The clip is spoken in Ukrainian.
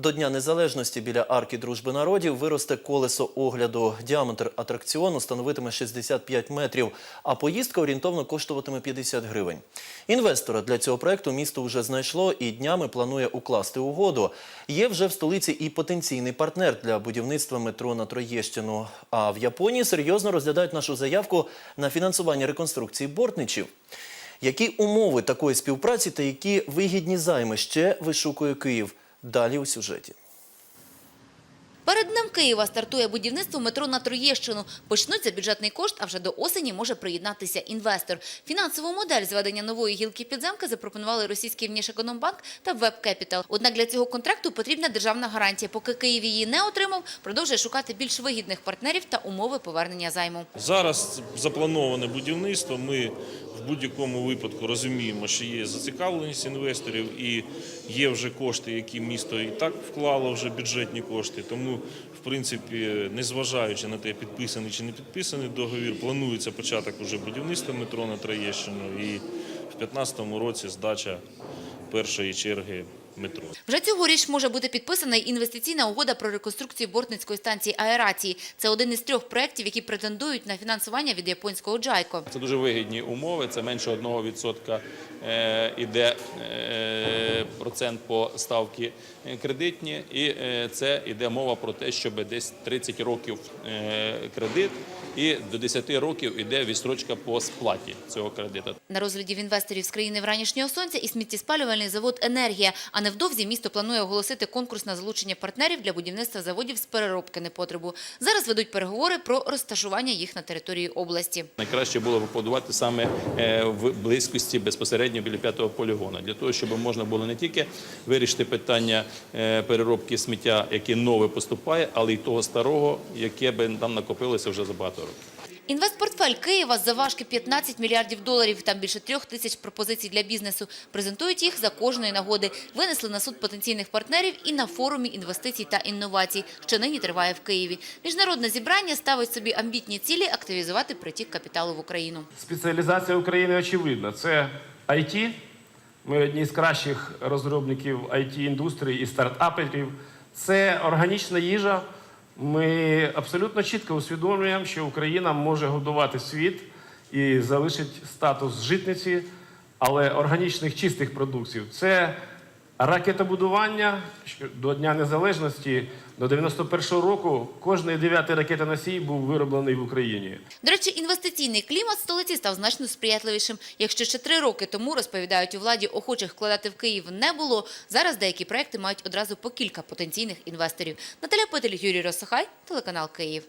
До Дня Незалежності біля арки Дружби народів виросте колесо огляду. Діаметр атракціону становитиме 65 метрів, а поїздка орієнтовно коштуватиме 50 гривень. Інвестора для цього проекту місто вже знайшло і днями планує укласти угоду. Є вже в столиці і потенційний партнер для будівництва метро на Троєщину. А в Японії серйозно розглядають нашу заявку на фінансування реконструкції бортничів. Які умови такої співпраці та які вигідні займи ще вишукує Київ? Далі у сюжеті. Перед днем Києва стартує будівництво метро на Троєщину. Почнуться бюджетний кошт, а вже до осені може приєднатися інвестор. Фінансову модель зведення нової гілки підземки запропонували російський Внішекономбанк та Веб-Кепітал. Однак для цього контракту потрібна державна гарантія. Поки Київ її не отримав, продовжує шукати більш вигідних партнерів та умови повернення займу. Зараз заплановане будівництво. Ми в будь-якому випадку розуміємо, що є зацікавленість інвесторів і є вже кошти, які місто і так вклало вже бюджетні кошти. Тому, в принципі, незважаючи на те, підписаний чи не підписаний договір, планується початок уже будівництва метро на Троєщину і в 2015 році здача першої черги метро. Вже цьогоріч може бути підписана інвестиційна угода про реконструкцію Бортницької станції аерації. Це один із трьох проєктів, які претендують на фінансування від японського Джайко. Це дуже вигідні умови. Це менше 1% е, іде е, процент по ставці кредитні, і е, це йде мова про те, щоб десь 30 років е, кредит, і до 10 років іде відстрочка по сплаті цього кредиту. На розгляді в інвесторів з країни вранішнього сонця і сміттєспалювальний завод «Енергія». А невдовзі місто планує оголосити конкурс на залучення партнерів для будівництва заводів з переробки непотребу. Зараз ведуть переговори про розташування їх на території області. Найкраще було побудувати саме е, в близькості безпосередньо біля п'ятого полігону, для того, щоб можна було не тільки вирішити питання е, переробки сміття, яке нове поступає, але й того старого, яке би там накопилося вже за багато років. Інвестпортфель Києва заважки 15 мільярдів доларів. Там більше трьох тисяч пропозицій для бізнесу. Презентують їх за кожної нагоди. Винесли на суд потенційних партнерів і на форумі інвестицій та інновацій, що нині триває в Києві. Міжнародне зібрання ставить собі амбітні цілі активізувати притік капіталу в Україну. Спеціалізація України очевидна. Це IT. Ми одні з кращих розробників IT-індустрії і стартаперів. Це органічна їжа. Ми абсолютно чітко усвідомлюємо, що Україна може годувати світ і залишить статус житниці, але органічних чистих продуктів. Це ракетобудування до Дня Незалежності до 91-го року кожний дев'ятий ракетоносій був вироблений в Україні. До речі, інвестиційний клімат столиці став значно сприятливішим. Якщо ще три роки тому, розповідають у владі, охочих вкладати в Київ не було, зараз деякі проекти мають одразу по кілька потенційних інвесторів. Наталя Петель, Юрій Росохай, телеканал Київ.